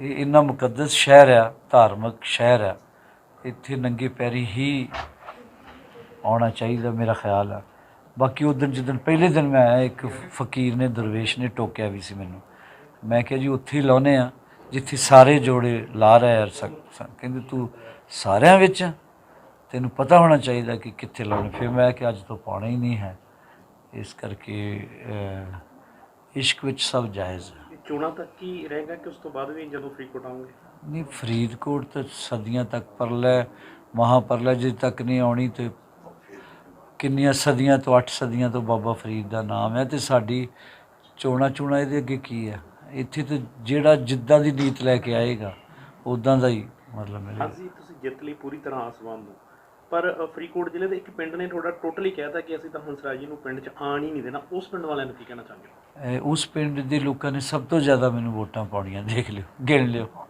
ਇਹ ਇੰਨਾ ਮੁਕੱਦਸ ਸ਼ਹਿਰ ਆ, ਧਾਰਮਿਕ ਸ਼ਹਿਰ ਆ, ਇੱਥੇ ਨੰਗੇ ਪੈਰੀ ਹੀ ਆਉਣਾ ਚਾਹੀਦਾ ਮੇਰਾ ਖਿਆਲ ਆ। ਬਾਕੀ ਉਹ ਦਿਨ ਜਿੱਦਣ ਪਹਿਲੇ ਦਿਨ ਮੈਂ ਆਇਆ, ਇੱਕ ਫਕੀਰ ਨੇ, ਦਰਵੇਸ਼ ਨੇ ਟੋਕਿਆ ਵੀ ਸੀ ਮੈਨੂੰ। ਮੈਂ ਕਿਹਾ ਜੀ, ਉੱਥੇ ਹੀ ਲਾਉਨੇ ਆ ਜਿੱਥੇ ਸਾਰੇ ਜੋੜੇ ਲਾ ਰਹੇ ਆ ਕਹਿੰਦੇ ਤੂੰ ਸਾਰਿਆਂ ਵਿੱਚ ਤੈਨੂੰ ਪਤਾ ਹੋਣਾ ਚਾਹੀਦਾ ਕਿ ਕਿੱਥੇ ਲਾਉਣੇ। ਫਿਰ ਮੈਂ ਕਿ ਅੱਜ ਤੋਂ ਪਾਉਣਾ ਹੀ ਨਹੀਂ ਹੈ। ਇਸ ਕਰਕੇ ਇਸ਼ਕ ਵਿੱਚ ਸਭ ਜਾਇਜ਼ ਹੈ ਚੋਣਾਂ ਤੱਕ ਹੀ ਰਹੇਗਾ ਕਿ ਉਸ ਤੋਂ ਬਾਅਦ ਵੀ ਜਦੋਂ ਫਰੀਦਕੋਟ ਆਉਂਗੇ ਨਹੀਂ ਫਰੀਦਕੋਟ ਤਾਂ ਸਦੀਆਂ ਤੱਕ ਪਰਲੇ ਮਹਾਪਰਲੇ ਜੇ ਤੱਕ ਨਹੀਂ ਆਉਣੀ ਤੇ ਕਿੰਨੀਆਂ ਸਦੀਆਂ ਤੋਂ 8 ਸਦੀਆਂ ਤੋਂ ਬਾਬਾ ਫਰੀਦ ਦਾ ਨਾਮ ਹੈ ਤੇ ਸਾਡੀ ਚੋਣਾ ਚੋਣਾ ਇਹਦੇ ਅੱਗੇ ਕੀ ਹੈ? ਇੱਥੇ ਤੇ ਜਿਹੜਾ ਜਿੱਦਾਂ ਦੀ ਨੀਤ ਲੈ ਕੇ ਆਏਗਾ ਉਦਾਂ ਦਾ ਹੀ ਮਤਲਬ ਮਿਲੇਗਾ ਹਾਂਜੀ ਤੁਸੀਂ ਜਿੱਤ ਲਈ ਪੂਰੀ ਤਰ੍ਹਾਂ ਆਸਵਾਨ ਹੋ। ਪਰ ਫਰੀਦਕੋਟ ਜ਼ਿਲ੍ਹੇ ਦੇ ਇੱਕ ਪਿੰਡ ਨੇ ਥੋੜਾ ਟੋਟਲੀ ਕਹਿਤਾ ਕਿ ਅਸੀਂ ਤਾਂ ਹੰਸਰਾਜ ਜੀ ਨੂੰ ਪਿੰਡ 'ਚ ਆਣ ਹੀ ਨਹੀਂ ਦੇਣਾ। ਉਸ ਪਿੰਡ ਵਾਲਿਆਂ ਨੂੰ ਕੀ ਕਹਿਣਾ ਚਾਹੁੰਦੇ ਹੋ ਉਸ ਪਿੰਡ ਦੇ ਲੋਕਾਂ ਨੇ ਸਭ ਤੋਂ ਜ਼ਿਆਦਾ ਮੈਨੂੰ ਵੋਟਾਂ ਪਾਉਣੀਆਂ, ਦੇਖ ਲਿਓ, ਗਿਣ ਲਿਓ।